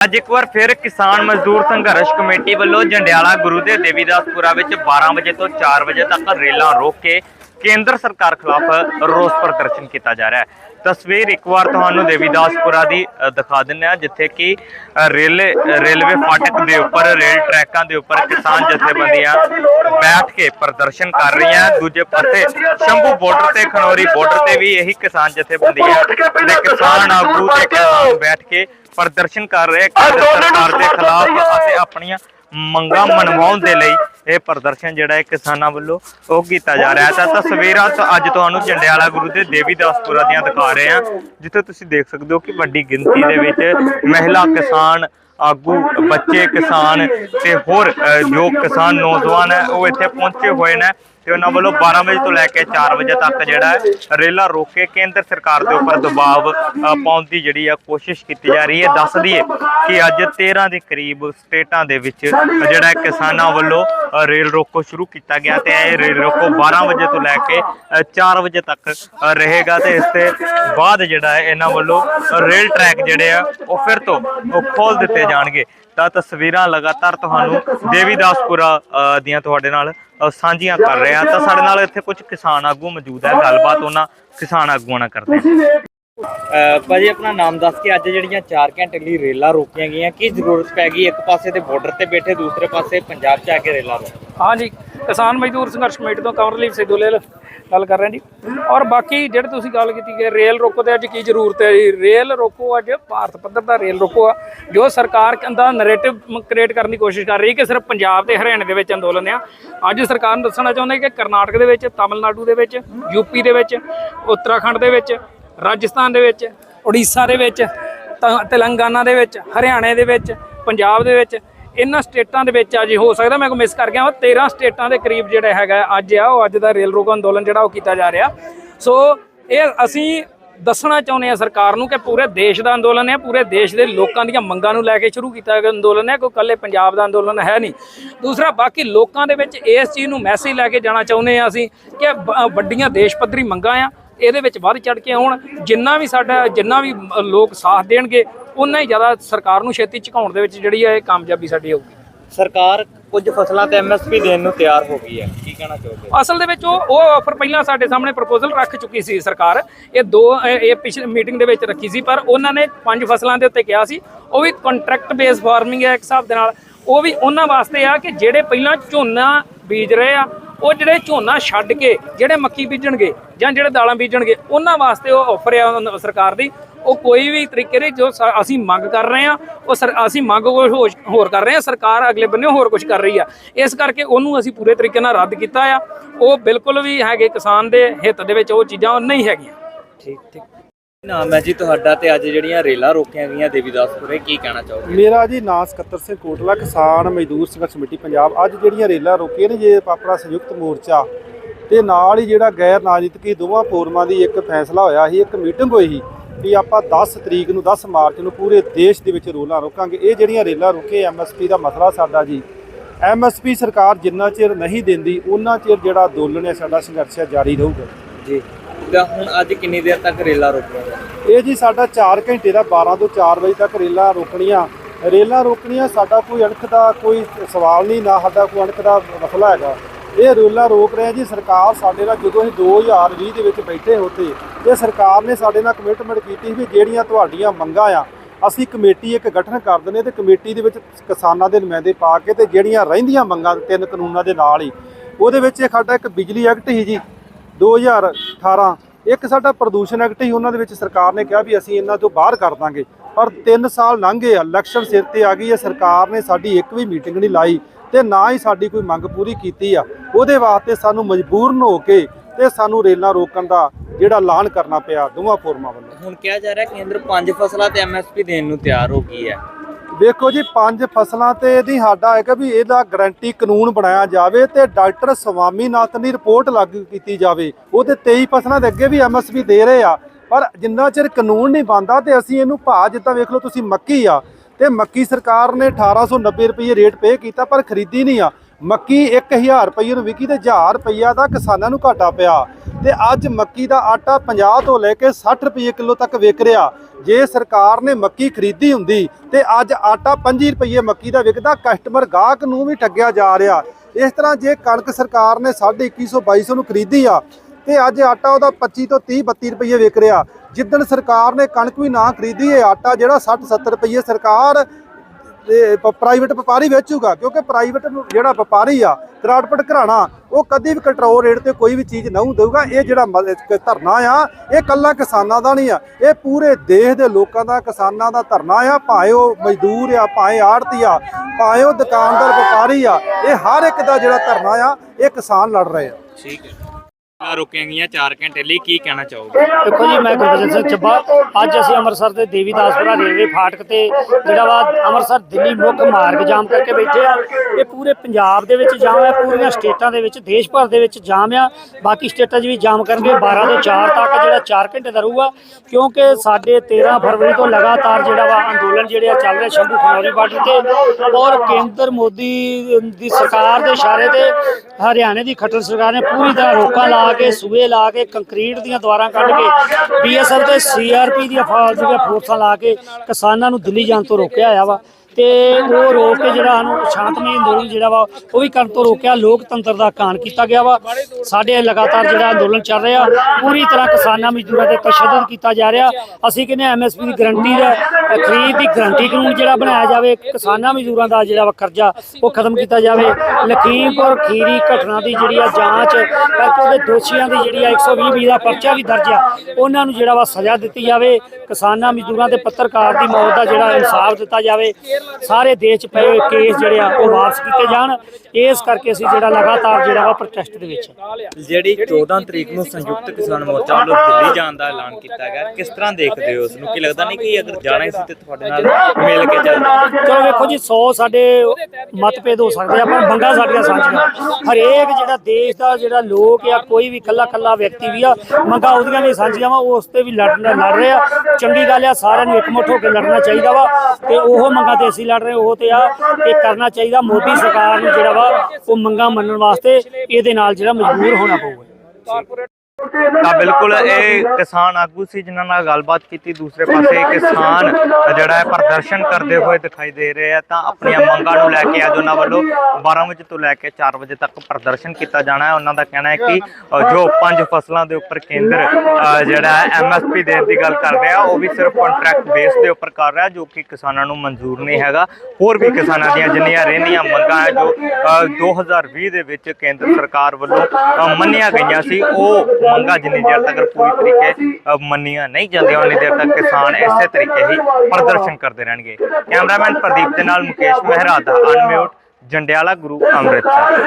ਅੱਜ ਇੱਕ ਵਾਰ ਫਿਰ ਕਿਸਾਨ ਮਜ਼ਦੂਰ ਸੰਘਰਸ਼ ਕਮੇਟੀ ਵੱਲੋਂ ਜੰਡਿਆਲਾ ਗੁਰੂ ਦੇ ਦੇਵੀਦਾਸਪੁਰਾ ਵਿੱਚ 12 ਵਜੇ ਤੋਂ 4 ਵਜੇ ਤੱਕ ਰੇਲਾਂ ਰੋਕ ਕੇ ਕੇਂਦਰ ਸਰਕਾਰ ਖਿਲਾਫ ਰੋਸ ਪ੍ਰਦਰਸ਼ਨ ਕੀਤਾ ਜਾ ਰਿਹਾ ਹੈ। ਤਸਵੀਰ ਇੱਕ ਵਾਰ ਤੁਹਾਨੂੰ ਦੇਵੀਦਾਸਪੁਰਾ ਦੀ ਦਿਖਾ ਦਿੰਦੇ ਆ ਜਿੱਥੇ ਕਿ ਰੇਲੇ ਰੇਲਵੇ ਫਾਟਕ ਦੇ ਉੱਪਰ ਰੇਲ ਟਰੈਕਾਂ ਦੇ ਉੱਪਰ ਕਿਸਾਨ ਜਥੇਬੰਦੀਆਂ ਬੈਠ ਕੇ ਪ੍ਰਦਰਸ਼ਨ ਕਰ ਰਹੀਆਂ। ਦੂਜੇ ਪਾਸੇ ਸ਼ੰਭੂ ਬਾਰਡਰ ਤੇ ਖਨੌਰੀ ਬਾਰਡਰ ਤੇ ਵੀ ਇਹੀ ਕਿਸਾਨ ਜਥੇਬੰਦੀਆਂ ਤੇ ਕਿਸਾਨ ਆਗੂ ਤੇ ਕਿਸਾਨ ਬੈਠ ਕੇ ਪ੍ਰਦਰਸ਼ਨ ਕਰ ਰਹੇ ਕੇਂਦਰ ਸਰਕਾਰ ਦੇ ਖਿਲਾਫ ਅਤੇ ਆਪਣੀਆਂ ਮੰਗਾਂ ਮਨਵਾਉਣ ਦੇ ਲਈ ਇਹ ਪ੍ਰਦਰਸ਼ਨ ਜਿਹੜਾ ਹੈ ਕਿਸਾਨਾਂ ਵੱਲੋਂ ਉਹ ਕੀਤਾ ਜਾ ਰਿਹਾ ਤਾਂ ਤਸਵੀਰਾਂ ਤਾਂ ਅੱਜ ਤੁਹਾਨੂੰ ਜੰਡਿਆਲਾ ਗੁਰੂ ਦੇ ਦੇਵੀ ਦਾਸਪੁਰਾ ਦੀਆਂ ਦਿਖਾ ਰਹੇ ਹਾਂ ਜਿੱਥੇ ਤੁਸੀਂ ਦੇਖ ਸਕਦੇ ਹੋ ਕਿ ਵੱਡੀ ਗਿਣਤੀ ਦੇ ਵਿੱਚ ਮਹਿਲਾ ਕਿਸਾਨ ਆਗੂ ਬੱਚੇ ਕਿਸਾਨ ਤੇ ਹੋਰ ਅ, ਜੋ ਕਿਸਾਨ ਨੌਜਵਾਨ ਹੈ ਉਹ ਇੱਥੇ ਪਹੁੰਚੇ ਹੋਏ ਨੇ। ਤੇ ਉਹਨਾਂ ਵੱਲੋਂ 12 ਵਜੇ ਤੋਂ ਲੈ ਕੇ 4 ਵਜੇ ਤੱਕ ਜਿਹੜਾ ਹੈ ਰੇਲਾਂ ਰੋਕ ਕੇ ਕੇਂਦਰ ਸਰਕਾਰ ਦੇ ਉੱਪਰ ਦਬਾਅ ਪਾਉਣ ਦੀ ਜਿਹੜੀ ਆ ਕੋਸ਼ਿਸ਼ ਕੀਤੀ ਜਾ ਰਹੀ ਹੈ। ਦੱਸ ਦਈਏ ਕਿ ਅੱਜ 13 ਦੇ ਕਰੀਬ ਸਟੇਟਾਂ ਦੇ ਵਿੱਚ ਜਿਹੜਾ ਕਿਸਾਨਾਂ ਵੱਲੋਂ ਰੇਲ ਰੋਕੋ ਸ਼ੁਰੂ ਕੀਤਾ ਗਿਆ ਤੇ ਇਹ ਰੇਲ ਰੋਕੋ 12 ਵਜੇ ਤੋਂ ਲੈ ਕੇ ਅ, 4 ਵਜੇ ਤੱਕ ਰਹੇਗਾ ਤੇ ਇਸ ਤੇ ਬਾਅਦ ਜਿਹੜਾ ਹੈ ਇਹਨਾਂ ਵੱਲੋਂ ਰੇਲ ਟਰੈਕ ਜਿਹੜੇ ਆ ਉਹ ਫਿਰ ਤੋਂ ਉਹ ਖੋਲ ਦਿੱਤੇ ਜਾਣਗੇ। ਤਾਂ ਤਸਵੀਰਾਂ ਲਗਾਤਾਰ ਤੁਹਾਨੂੰ ਦੇਵੀਦਾਸਪੁਰਾ ਦੀਆਂ ਤੁਹਾਡੇ ਨਾਲ ਸਾਂਝੀਆਂ ਕਰ ਰਹੇ ਹਾਂ। ਤਾਂ ਸਾਡੇ ਨਾਲ ਇੱਥੇ ਕੁਝ ਕਿਸਾਨ ਆਗੂ ਮੌਜੂਦ ਹੈ। ਗੱਲਬਾਤ ਉਹਨਾਂ ਕਿਸਾਨ ਆਗੂਆਂ ਨਾਲ ਕਰਦੇ ਹਾਂ। ਭਾਜੀ ਆਪਣਾ ਨਾਮ ਦੱਸ ਕੇ ਅੱਜ ਜਿਹੜੀਆਂ 4 ਘੰਟੇ ਲਈ ਰੇਲਾਂ ਰੋਕੀਆਂ ਗਈਆਂ ਕੀ ਜ਼ਰੂਰਤ ਪੈ ਗਈ ਇੱਕ ਪਾਸੇ ਤੇ ਬਾਰਡਰ ਤੇ ਬੈਠੇ ਦੂਸਰੇ ਪਾਸੇ ਪੰਜਾਬ 'ਚ ਆ ਕੇ ਰੇਲਾਂ ਰੋਕ ਹਾਂਜੀ ਕਿਸਾਨ ਮਜ਼ਦੂਰ ਸੰਘਰਸ਼ ਕਮੇਟੀ ਤੋਂ ਕਮਰਲੀਪ ਸਿੱਧੂਲੇਲ ਗੱਲ ਕਰ ਰਹੇ ਜੀ। ਔਰ ਬਾਕੀ ਜਿਹੜੇ ਤੁਸੀਂ ਗੱਲ ਕੀਤੀ ਕਿ ਰੇਲ ਰੋਕੋ ਤੇ ਅੱਜ ਕੀ ਜ਼ਰੂਰਤ ਹੈ ਜੀ? ਰੇਲ ਰੋਕੋ ਅੱਜ ਭਾਰਤ ਪੱਧਰ ਦਾ ਰੇਲ ਰੋਕੋ ਆ, ਜੋ ਸਰਕਾਰ ਕਹਿੰਦਾ ਨੈਰੇਟਿਵ ਕ੍ਰੀਏਟ ਕਰਨ ਦੀ ਕੋਸ਼ਿਸ਼ ਕਰ ਰਹੀ ਕਿ ਸਿਰਫ ਪੰਜਾਬ ਤੇ ਹਰਿਆਣੇ ਦੇ ਵਿੱਚ ਅੰਦੋਲਨ ਆ। ਅੱਜ ਸਰਕਾਰ ਨੂੰ ਦੱਸਣਾ ਚਾਹੁੰਦੇ ਕਿ ਕਰਨਾਟਕ ਦੇ ਵਿੱਚ, ਤਾਮਿਲਨਾਡੂ ਦੇ ਵਿੱਚ ਯੂਪੀ ਦੇ ਵਿੱਚ, ਉੱਤਰਾਖੰਡ ਦੇ ਵਿੱਚ, ਰਾਜਸਥਾਨ ਦੇ ਵਿੱਚ, ਉੜੀਸਾ ਦੇ ਵਿੱਚ, ਤ- ਤੇਲੰਗਾਨਾ ਦੇ ਵਿੱਚ, ਹਰਿਆਣੇ ਦੇ ਵਿੱਚ, ਪੰਜਾਬ ਦੇ ਵਿੱਚ ਇਹਨਾਂ ਸਟੇਟਾਂ ਦੇ ਵਿੱਚ ਅੱਜ ਹੋ ਸਕਦਾ ਮੈਂ ਕੋ ਮਿਸ ਕਰ ਗਿਆ ਉਹ 13 ਸਟੇਟਾਂ ਦੇ ਕਰੀਬ ਜਿਹੜਾ ਹੈਗਾ ਅੱਜ ਆ, ਉਹ ਅੱਜ ਦਾ ਰੇਲ ਰੋਕੋ ਅੰਦੋਲਨ ਜਿਹੜਾ ਉਹ ਕੀਤਾ ਜਾ ਰਿਹਾ। ਸੋ ਇਹ ਅਸੀਂ ਦੱਸਣਾ ਚਾਹੁੰਦੇ ਆ ਸਰਕਾਰ ਨੂੰ ਕਿ ਪੂਰੇ ਦੇਸ਼ ਦਾ ਅੰਦੋਲਨ ਹੈ, ਪੂਰੇ ਦੇਸ਼ ਦੇ ਲੋਕਾਂ ਦੀਆਂ ਮੰਗਾਂ ਨੂੰ ਲੈ ਕੇ ਸ਼ੁਰੂ ਕੀਤਾ ਗਿਆ ਅੰਦੋਲਨ ਹੈ, ਕੋਈ ਕੱਲੇ ਪੰਜਾਬ ਦਾ ਅੰਦੋਲਨ ਹੈ ਨਹੀਂ। ਦੂਸਰਾ, ਬਾਕੀ ਲੋਕਾਂ ਦੇ ਵਿੱਚ ਇਸ ਚੀਜ਼ ਨੂੰ ਮੈਸੇਜ ਲੈ ਕੇ ਜਾਣਾ ਚਾਹੁੰਦੇ ਆ ਅਸੀਂ ਕਿ ਵੱਡੀਆਂ ਦੇਸ਼ ਪੱਧਰੀ ਮੰਗਾਂ ਆ, ਇਹਦੇ ਵਿੱਚ ਵੱਧ ਚੜ ਕੇ ਆਉਣ, ਜਿੰਨਾ ਵੀ ਸਾਡਾ, ਜਿੰਨਾ ਵੀ ਲੋਕ ਸਾਥ ਦੇਣਗੇ ਉਨਾ ਹੀ ਜ਼ਿਆਦਾ ਸਰਕਾਰ ਨੂੰ ਛੇਤੀ ਝੁਕਾਉਣ ਦੇ ਵਿੱਚ ਜਿਹੜੀ ਹੈ ਇਹ ਕਾਮਯਾਬੀ ਸਾਡੀ ਹੋਊਗੀ। ਸਰਕਾਰ ਕੁਝ ਫਸਲਾਂ ਤੇ ਐਮਐਸਪੀ ਦੇਣ ਨੂੰ ਤਿਆਰ ਹੋ ਗਈ ਹੈ। ਕੀ ਕਹਿਣਾ ਚਾਹੋਗੇ? ਅਸਲ ਦੇ ਵਿੱਚ ਉਹ ਉਹ ਆਫਰ ਪਹਿਲਾਂ ਸਾਡੇ ਸਾਹਮਣੇ ਪ੍ਰਪੋਜ਼ਲ ਰੱਖ ਚੁੱਕੀ ਸੀ ਸਰਕਾਰ। ਇਹ ਦੋ ਇਹ ਇਹ ਪਿਛਲੀ ਮੀਟਿੰਗ ਦੇ ਵਿੱਚ ਰੱਖੀ ਸੀ ਪਰ ਉਹਨਾਂ ਨੇ ਪੰਜ ਫਸਲਾਂ ਦੇ ਉੱਤੇ ਕਿਹਾ ਸੀ। ਉਹ ਵੀ ਕੰਟਰੈਕਟ ਬੇਸ ਫਾਰਮਿੰਗ ਹੈ ਇੱਕ ਹਿਸਾਬ ਦੇ ਨਾਲ। ਉਹ ਵੀ ਉਹਨਾਂ ਵਾਸਤੇ ਆ ਕਿ ਜਿਹੜੇ ਪਹਿਲਾਂ ਝੋਨਾ ਬੀਜ ਰਹੇ ਆ ਉਹ ਜਿਹੜੇ ਝੋਨਾ ਛੱਡ ਕੇ, ਜਿਹੜੇ ਮੱਕੀ ਬੀਜਣਗੇ ਜਾਂ ਜਿਹੜੇ ਦਾਲਾਂ ਬੀਜਣਗੇ, ਉਹਨਾਂ ਵਾਸਤੇ ਉਹ ਆਫਰ ਆ ਸਰਕਾਰ ਦੀ। ਉਹ ਕੋਈ ਵੀ ਤਰੀਕੇ ਦੇ ਜੋ ਅਸੀਂ ਮੰਗ ਕਰ ਰਹੇ ਆ ਉਹ ਸਰ- ਅਸੀਂ ਮੰਗ ਕੁਛ ਹੋਰ- ਕਰ ਰਹੇ ਆ ਸਰਕਾਰ ਅਗਲੇ ਬੰਨੇ ਹੋਰ ਕੁਝ ਕਰ ਰਹੀ ਆ। ਇਸ ਕਰਕੇ ਉਹਨੂੰ ਅਸੀਂ ਪੂਰੇ ਤਰੀਕੇ ਨਾਲ ਰੱਦ ਕੀਤਾ ਆ। ਉਹ ਬਿਲਕੁਲ ਵੀ ਹੈਗੇ ਕਿਸਾਨ ਦੇ ਹਿੱਤ ਦੇ ਵਿੱਚ ਉਹ ਚੀਜ਼ਾਂ ਨਹੀਂ ਹੈਗੀਆਂ। ਠੀਕ ਠੀਕ। ਨਾਮ ਹੈ ਜੀ ਤੁਹਾਡਾ ਤੇ ਅੱਜ ਜਿਹੜੀਆਂ ਰੇਲਾਂ ਰੋਕੀਆਂ ਗਈਆਂ ਦੇਵੀਦਾਸਪੁਰੇ ਕੀ ਕਹਿਣਾ ਚਾਹੋਗੇ? ਮੇਰਾ ਜੀ ਨਾਂ ਸਕੱਤਰ ਸਿੰਘ ਕੋਟਲਾ ਕਿਸਾਨ ਮਜ਼ਦੂਰ ਸੰਘਰਸ਼ ਕਮੇਟੀ ਪੰਜਾਬ। ਅੱਜ ਜਿਹੜੀਆਂ ਰੇਲਾਂ ਰੋਕੀਆਂ ਨੇ ਜੇ ਆਪਣਾ ਸੰਯੁਕਤ ਮੋਰਚਾ ਤੇ ਨਾਲ ਹੀ ਜਿਹੜਾ ਗੈਰ ਰਾਜਨੀਤਿਕ ਦੋਵਾਂ ਫੋਰਮਾਂ ਦੀ ਇੱਕ ਫੈਸਲਾ ਹੋਇਆ ਸੀ ਇੱਕ ਮੀਟਿੰਗ ਹੋਈ ਸੀ ਵੀ ਆਪਾਂ 10 ਤਰੀਕ ਨੂੰ 10 ਮਾਰਚ ਨੂੰ ਪੂਰੇ ਦੇਸ਼ ਦੇ ਵਿੱਚ ਰੇਲਾਂ ਰੋਕਾਂਗੇ। ਇਹ ਜਿਹੜੀਆਂ ਰੇਲਾਂ ਰੋਕੇ ਐਮਐਸਪੀ ਦਾ ਮਸਲਾ ਸਾਡਾ ਜੀ। ਐਮਐਸਪੀ ਸਰਕਾਰ ਜਿੰਨਾ ਚਿਰ ਨਹੀਂ ਦਿੰਦੀ ਉਹਨਾਂ ਚਿਰ ਜਿਹੜਾ ਅੰਦੋਲਨ ਹੈ ਸਾਡਾ ਸੰਘਰਸ਼ ਜਾਰੀ ਰਹੂਗਾ। ਜੀ। ਜਾਂ ਹੁਣ ਅੱਜ ਕਿੰਨੀ ਦੇਰ ਤੱਕ ਰੇਲਾਂ ਰੋਕੀਆਂ ਇਹ ਜੀ ਸਾਡਾ 4 ਘੰਟੇ ਦਾ 12 ਤੋਂ 4 ਵਜੇ ਤੱਕ ਰੇਲਾਂ ਰੋਕਣੀਆਂ। ਰੇਲਾਂ ਰੋਕਣੀਆਂ ਸਾਡਾ ਕੋਈ ਅਣਖ ਦਾ ਕੋਈ ਸਵਾਲ ਨਹੀਂ, ਨਾ ਸਾਡਾ ਕੋਈ ਅਣਖ ਦਾ ਮਸਲਾ ਹੈਗਾ। ਇਹ ਰੇਲਾਂ ਰੋਕ ਰਹੇ ਜੀ, ਸਰਕਾਰ ਸਾਡੇ ਨਾਲ ਜਦੋਂ ਅਸੀਂ 2020 ਦੇ ਵਿੱਚ ਬੈਠੇ ਹੋਤੇ ਇਹ ਸਰਕਾਰ ਨੇ ਸਾਡੇ ਨਾਲ ਕਮਿਟਮੈਂਟ ਕੀਤੀ ਵੀ ਜਿਹੜੀਆਂ ਤੁਹਾਡੀਆਂ ਮੰਗਾਂ ਆ, ਅਸੀਂ ਕਮੇਟੀ ਇੱਕ ਗਠਨ ਕਰ ਦਿੰਦੇ ਤੇ ਕਮੇਟੀ ਦੇ ਵਿੱਚ ਕਿਸਾਨਾਂ ਦੇ ਨੁਮਾਇੰਦੇ ਪਾ ਕੇ ਤੇ ਜਿਹੜੀਆਂ ਰਹਿੰਦੀਆਂ ਮੰਗਾਂ ਤਿੰਨ ਕਾਨੂੰਨਾਂ ਦੇ ਨਾਲ ਹੀ, ਉਹਦੇ ਵਿੱਚ ਇੱਕ ਸਾਡਾ ਇੱਕ ਬਿਜਲੀ ਐਕਟ ਹੀ ਜੀ। 2018 ਇੱਕ ਸਾਡਾ ਪ੍ਰਦੂਸ਼ਣ ਐਕਟ ਹੀ ਉਹਨਾਂ ਦੇ ਵਿੱਚ ਸਰਕਾਰ ਨੇ ਕਿਹਾ ਵੀ ਅਸੀਂ ਇਹਨਾਂ ਤੋਂ ਬਾਹਰ ਕਰ ਦਾਂਗੇ। ਪਰ 3 ਸਾਲ ਲੰਘ ਗਏ ਆ, ਇਲੈਕਸ਼ਨ ਸਿਰ ਤੇ ਆ ਗਈ ਹੈ ਸਰਕਾਰ ਨੇ ਸਾਡੀ ਇੱਕ ਵੀ ਮੀਟਿੰਗ ਨਹੀਂ ਲਾਈ ਤੇ ਨਾ ਹੀ ਸਾਡੀ ਕੋਈ ਮੰਗ ਪੂਰੀ ਕੀਤੀ ਆ। ਉਹਦੇ ਵਾਸਤੇ ਸਾਨੂੰ ਮਜਬੂਰਨ ਹੋ ਕੇ ਤੇ ਸਾਨੂੰ ਰੇਲਾਂ ਰੋਕਣ ਦਾ ਜਿਹੜਾ ਐਲਾਨ ਕਰਨਾ ਪਿਆ, ਦੋਵਾਂ ਫੋਰਮਾਂ ਵੱਲੋਂ। ਹੁਣ ਕਿਹਾ ਜਾ ਰਿਹਾ ਕੇਂਦਰ ਪੰਜ ਫਸਲਾਂ ਤੇ ਐਮਐਸਪੀ ਦੇਣ ਨੂੰ ਤਿਆਰ ਹੋ ਗਈ ਹੈ। ਵੇਖੋ ਜੀ, ਪੰਜ ਫਸਲਾਂ ਤੇ ਇਹਦੀ ਸਾਡਾ ਹੈ ਕਿ ਵੀ ਇਹਦਾ ਗਰੰਟੀ ਕਾਨੂੰਨ ਬਣਾਇਆ ਜਾਵੇ ਤੇ ਡਾਕਟਰ ਸਵਾਮੀਨਾਥਨ ਦੀ ਰਿਪੋਰਟ ਲਾਗੂ ਕੀਤੀ ਜਾਵੇ। ਉਹਦੇ 23 ਫਸਲਾਂ ਦੇ ਅੱਗੇ ਵੀ ਐਮਐਸਪੀ ਦੇ ਰਹੇ ਆ। ਪਰ ਜਿੰਨਾ ਚਿਰ ਕਾਨੂੰਨ ਨਹੀਂ ਬਣਦਾ ਤੇ ਅਸੀਂ ਇਹਨੂੰ ਭਾਅ ਜਿੱਦਾਂ ਵੇਖ ਲਓ ਤੁਸੀਂ ਮੱਕੀ ਆ। ਤੇ ਮੱਕੀ ਸਰਕਾਰ ਨੇ 1890 ਰੁਪਏ ਰੇਟ ਪੇ ਕੀਤਾ ਪਰ ਖਰੀਦੀ ਨਹੀਂ ਆ। ਮੱਕੀ 1000 ਰੁਪਏ ਨੂੰ ਵਿਕੀ ਤੇ 1000 ਰੁਪਈਆ ਦਾ ਕਿਸਾਨਾਂ ਨੂੰ ਘਾਟਾ ਪਿਆ। ਤੇ ਅੱਜ ਮੱਕੀ ਦਾ ਆਟਾ 50 ਤੋਂ ਲੈ ਕੇ 60 ਰੁਪਏ ਕਿਲੋ ਤੱਕ ਵਿਕ ਰਿਹਾ। ਜੇ ਸਰਕਾਰ ਨੇ ਮੱਕੀ ਖਰੀਦੀ ਹੁੰਦੀ, ਤੇ ਅੱਜ ਆਟਾ 5 ਰੁਪਏ ਮੱਕੀ ਦਾ ਵਿਕਦਾ, ਕਸਟਮਰ ਗਾਹਕ ਨੂੰ ਵੀ ਠੱਗਿਆ ਜਾ ਰਿਹਾ। ਇਸ ਤਰ੍ਹਾਂ ਜੇ ਕਣਕ ਸਰਕਾਰ ਨੇ 2150 2200 ਨੂੰ ਖਰੀਦੀ ਆ, ਤੇ ਅੱਜ ਆਟਾ ਉਹਦਾ 25 ਤੋਂ 30 32 ਰੁਪਏ ਵਿਕ ਰਿਹਾ। ਜਿੱਦਣ ਸਰਕਾਰ ਨੇ ਕਣਕ ਵੀ ਨਾ ਖਰੀਦੀ, ਇਹ ਆਟਾ ਜਿਹੜਾ 60 70 ਰੁਪਏ ਸਰਕਾਰ ਪ੍ਰਾਈਵੇਟ ਵਪਾਰੀ ਵੇਚੂਗਾ, ਕਿਉਂਕਿ ਪ੍ਰਾਈਵੇਟ ਜਿਹੜਾ ਵਪਾਰੀ ਆ, ਤਰਾਟਪਟ ਘਰਾਣਾ, ਉਹ ਕਦੀ ਵੀ ਕੰਟਰੋਲ ਰੇਟ ਤੇ ਕੋਈ ਵੀ ਚੀਜ਼ ਨਹੀਂ ਦੇਊਗਾ, ਇਹ ਜਿਹੜਾ ਮ- ਧਰਨਾ ਆ, ਇਹ ਕੱਲਾ ਕਿਸਾਨਾਂ ਦਾ ਨਹੀਂ ਆ, ਇਹ ਪੂਰੇ ਦੇਸ਼ ਦੇ ਲੋਕਾਂ ਦਾ, ਕਿਸਾਨਾਂ ਦਾ ਧਰਨਾ ਆ, ਭਾਵੇਂ ਉਹ ਮਜ਼ਦੂਰ ਆ, ਭਾਵੇਂ ਆੜਤੀ ਆ, ਭਾਵੇਂ ਉਹ ਦੁਕਾਨਦਾਰ ਵਪਾਰੀ ਆ, ਇਹ ਹਰ ਇੱਕ ਦਾ ਜਿਹੜਾ ਧਰਨਾ ਆ, ਇਹ ਕਿਸਾਨ ਲੜ ਰਹੇ ਆ। ਠੀਕ ਹੈ। ਆ ਗਈਆਂ 4 ਘੰਟੇ ਲਈ, ਕੀ ਕਹਿਣਾ ਚਾਹੋਗੇ? ਦੇਖੋ ਜੀ, ਮੈਂ ਗੁਰਬਚਨ ਸਿੰਘ ਚੱਬਾ ਅੱਜ ਅਸੀਂ ਅੰਮ੍ਰਿਤਸਰ ਦੇ ਦੇਵੀਦਾਸਪੁਰਾ ਰੇਲਵੇ ਫਾਟਕ ਤੇ ਜਿਹੜਾ ਵਾ ਅੰਮ੍ਰਿਤਸਰ ਦਿੱਲੀ ਮੁੱਖ ਮਾਰਗ ਜਾਮ ਕਰਕੇ ਬੈਠੇ ਆ। ਇਹ ਪੂਰੇ ਪੰਜਾਬ ਦੇ ਵਿੱਚ ਜਾਮ ਹੈ ਪੂਰੀਆਂ ਸਟੇਟਾਂ ਦੇ ਵਿੱਚ, ਦੇਸ਼ ਭਰ ਦੇ ਵਿੱਚ ਜਾਮ ਆ। ਬਾਕੀ ਸਟੇਟਾਂ 'ਚ ਵੀ ਜਾਮ ਕਰਨਗੇ 12 ਤੋਂ 4 ਤੱਕ ਜਿਹੜਾ 4 ਘੰਟੇ ਦਾ ਰਹੂਗਾ। ਕਿਉਂਕਿ ਸਾਡੇ 13 ਫਰਵਰੀ ਤੋਂ ਲਗਾਤਾਰ ਜਿਹੜਾ ਵਾ ਅੰਦੋਲਨ ਜਿਹੜੇ ਆ ਚੱਲ ਰਿਹਾ, ਸ਼ੰਭੂ ਖਨੌਰੀ ਬਾਰਡਰ ਤੇ। ਔਰ ਕੇਂਦਰ ਮੋਦੀ ਦੀ ਸਰਕਾਰ ਦੇ ਇਸ਼ਾਰੇ ਤੇ ਹਰਿਆਣੇ ਦੀ ਖੱਟਰ ਸਰਕਾਰ ਨੇ ਪੂਰੀ ਤਰ੍ਹਾਂ ਰੋਕਾਂ ਲਾ ਕੇ, ਸੂਏ ਲਾ ਕੇ, ਕੰਕਰੀਟ ਦੀਆਂ ਦੀਵਾਰਾਂ ਕੱਢ ਕੇ, ਬੀਐਸਐਫ ਤੇ ਸੀਆਰਪੀ ਦੀਆਂ ਫੌਜ ਦੀਆਂ ਫੋਰਸਾਂ ਲਾ ਕੇ ਕਿਸਾਨਾਂ ਨੂੰ ਦਿੱਲੀ ਜਾਣ ਤੋਂ ਰੋਕਿਆ ਹੋਇਆ ਵਾ। ਤੇ ਉਹ ਰੋਕ ਕੇ ਜਿਹੜਾ ਸਾਨੂੰ ਸ਼ਾਂਤਮਈ ਅੰਦੋਲਨ ਜਿਹੜਾ ਵਾ ਉਹ ਵੀ ਕਰਨ ਤੋਂ ਰੋਕਿਆ। ਲੋਕਤੰਤਰ ਦਾ ਕਾਨ ਕੀਤਾ ਗਿਆ ਵਾ। ਸਾਡੇ ਲਗਾਤਾਰ ਜਿਹੜਾ ਅੰਦੋਲਨ ਚੱਲ ਰਿਹਾ ਪੂਰੀ ਤਰ੍ਹਾਂ ਕਿਸਾਨਾਂ ਮਜ਼ਦੂਰਾਂ ਤੇ ਤਸ਼ੱਦਦ ਕੀਤਾ ਜਾ ਰਿਹਾ। ਅਸੀਂ ਕਹਿੰਦੇ ਐਮਐਸਪੀ ਦੀ ਗਰੰਟੀ ਦਾ ਅ, ਖਰੀਦ ਦੀ ਗਰੰਟੀ ਕਾਨੂੰਨ ਜਿਹੜਾ ਬਣਾਇਆ ਜਾਵੇ ਕਿਸਾਨਾਂ ਮਜ਼ਦੂਰਾਂ ਦਾ ਜਿਹੜਾ ਵਾ ਕਰਜ਼ਾ ਉਹ ਖਤਮ ਕੀਤਾ ਜਾਵੇ। ਲਖੀਮਪੁਰ ਖੀਰੀ ਘਟਨਾ ਦੀ ਜਿਹੜੀ ਆ ਜਾਂਚ ਕਰਕੇ ਉਹਦੇ ਦੋਸ਼ੀਆਂ ਦੀ ਜਿਹੜੀ ਆ 120 ਬੀ ਦਾ ਪਰਚਾ ਵੀ ਦਰਜ ਆ। ਉਹਨਾਂ ਨੂੰ ਜਿਹੜਾ ਵਾ ਸਜ਼ਾ ਦਿੱਤੀ ਜਾਵੇ। ਕਿਸਾਨਾਂ ਮਜ਼ਦੂਰਾਂ ਤੇ ਪੱਤਰਕਾਰ ਦੀ ਮੌਤ ਦਾ ਜਿਹੜਾ ਇਨਸਾਫ ਦਿੱਤਾ ਜਾਵੇ। ਸਾਰੇ ਦੇਸ਼ 'ਚ ਪਏ ਹੋਏ ਕੇਸ ਜਿਹੜੇ ਆ ਉਹ ਵਾਪਸ ਕੀਤੇ ਜਾਣ। ਇਸ ਕਰਕੇ ਅਸੀਂ ਜਿਹੜਾ ਲਗਾਤਾਰ ਜਿਹੜਾ ਵਾ ਪ੍ਰੋਟੈਸਟ ਦੇ ਵਿੱਚ। ਜਿਹੜੀ 14 ਤਰੀਕ ਨੂੰ ਸੰਯੁਕਤ ਕਿਸਾਨ ਮੋਰਚਾ ਵੱਲੋਂ ਦਿੱਲੀ ਜਾਣ ਦਾ ਐਲਾਨ ਕੀਤਾ ਗਿਆ ਕਿਸ ਤਰ੍ਹਾਂ ਦੇਖਦੇ ਹੋ ਉਸ ਨੂੰ ਕੀ ਲੱਗਦਾ ਨਹੀਂ ਕਿ ਅਗਰ ਜਾਣਾ ਸੀ ਤੇ ਤੁਹਾਡੇ ਨਾਲ ਮਿਲ ਕੇ ਚੱਲਦੇ ਚਲੋ ਵੇਖੋ ਜੀ 100 ਸਾਡੇ ਮਤਭੇਦ ਹੋ ਸਕਦੇ ਆ ਪਰ ਮੰਗਾਂ ਸਾਡੀਆਂ ਸਾਂਝੀਆਂ। ਹਰੇਕ ਜਿਹੜਾ ਦੇਸ਼ ਦਾ ਜਿਹੜਾ ਲੋਕ ਆ ਕੋਈ ਵੀ ਕੱਲਾ ਕੱਲਾ ਵਿਅਕਤੀ ਵੀ ਆ ਮੰਗਾਂ ਉਹਦੀਆਂ ਵੀ ਸਾਂਝੀਆਂ ਵਾ ਉਸ ਤੇ ਵੀ ਲੜਨਾ ਲੜ ਰਹੇ ਆ। ਚੰਗੀ ਗੱਲ ਆ ਸਾਰਿਆਂ ਨੂੰ ਇਕਮੁੱਠ ਹੋ ਕੇ ਲੜਨਾ ਚਾਹੀਦਾ ਵਾ ਤੇ ਉਹ ਮੰਗਾਂ ਤੇ ਅਸੀਂ ਲੜ ਰਹੇ ਉਹ ਤੇ ਆ ਇਹ ਕਰਨਾ ਚਾਹੀਦਾ ਮੋਦੀ ਸਰਕਾਰ ਨੂੰ ਜਿਹੜਾ ਵਾ, ਉਹ ਮੰਗਾਂ ਮੰਨਣ ਵਾਸਤੇ ਇਹਦੇ ਨਾਲ ਜਿਹੜਾ ਮਜਬੂਰ ਹੋਣਾ ਪਊਗਾ। ਤਾਂ ਬਿਲਕੁਲ ਇਹ ਕਿਸਾਨ ਆਗੂ ਸੀ ਜਿਨ੍ਹਾਂ ਨਾਲ ਗੱਲਬਾਤ ਕੀਤੀ ਦੂਸਰੇ ਪਾਸੇ ਕਿਸਾਨ ਜਿਹੜਾ ਹੈ ਪ੍ਰਦਰਸ਼ਨ ਕਰਦੇ ਹੋਏ ਦਿਖਾਈ ਦੇ ਰਹੇ ਆ ਤਾਂ ਆਪਣੀਆਂ ਮੰਗਾਂ ਨੂੰ ਲੈ ਕੇ ਅੱਜ ਉਹਨਾਂ ਵੱਲੋਂ 12 ਵਜੇ ਤੋਂ ਲੈ ਕੇ 4 ਵਜੇ ਤੱਕ ਪ੍ਰਦਰਸ਼ਨ ਕੀਤਾ ਜਾਣਾ ਹੈ। ਉਹਨਾਂ ਦਾ ਕਹਿਣਾ ਹੈ ਕਿ ਜੋ ਪੰਜ ਫਸਲਾਂ ਦੇ ਉੱਪਰ ਕੇਂਦਰ ਜਿਹੜਾ ਹੈ ਐਮਐਸਪੀ ਦੇਣ ਦੀ ਗੱਲ ਕਰ ਰਿਹਾ ਉਹ ਵੀ ਸਿਰਫ ਕੰਟਰੈਕਟ ਬੇਸ ਦੇ ਉੱਪਰ ਕਰ ਰਿਹਾ ਜੋ ਕਿ ਕਿਸਾਨਾਂ ਨੂੰ ਮਨਜ਼ੂਰ ਨਹੀਂ ਹੈਗਾ। ਹੋਰ ਵੀ ਕਿਸਾਨਾਂ ਦੀਆਂ ਜਿੰਨੀਆਂ ਰਹਿੰਦੀਆਂ ਮੰਗਾਂ ਹੈ ਜੋ ਅ, 2020 ਦੇ ਵਿੱਚ ਕੇਂਦਰ ਸਰਕਾਰ ਵੱਲੋਂ ਮੰਨੀਆਂ ਗਈਆਂ ਸੀ ਉਹ ਮੰਗਾਂ ਜਿੰਨੀ ਦੇਰ ਤੱਕ ਪੂਰੀ ਤਰੀਕੇ ਮੰਨੀਆਂ ਨਹੀਂ ਜਾਂਦੀਆਂ ਉਨੀ ਦੇਰ ਤੱਕ ਕਿਸਾਨ ਇਸੇ ਤਰੀਕੇ ਹੀ ਪ੍ਰਦਰਸ਼ਨ ਕਰਦੇ ਰਹਿਣਗੇ। ਕੈਮਰਾਮੈਨ ਪ੍ਰਦੀਪ ਦੇ ਨਾਲ ਮੁਕੇਸ਼ ਮਹਿਰਾ ਦਾ ਅਨਮਿਊਟ ਜੰਡਿਆਲਾ ਗੁਰੂ ਅੰਮ੍ਰਿਤਸਰ।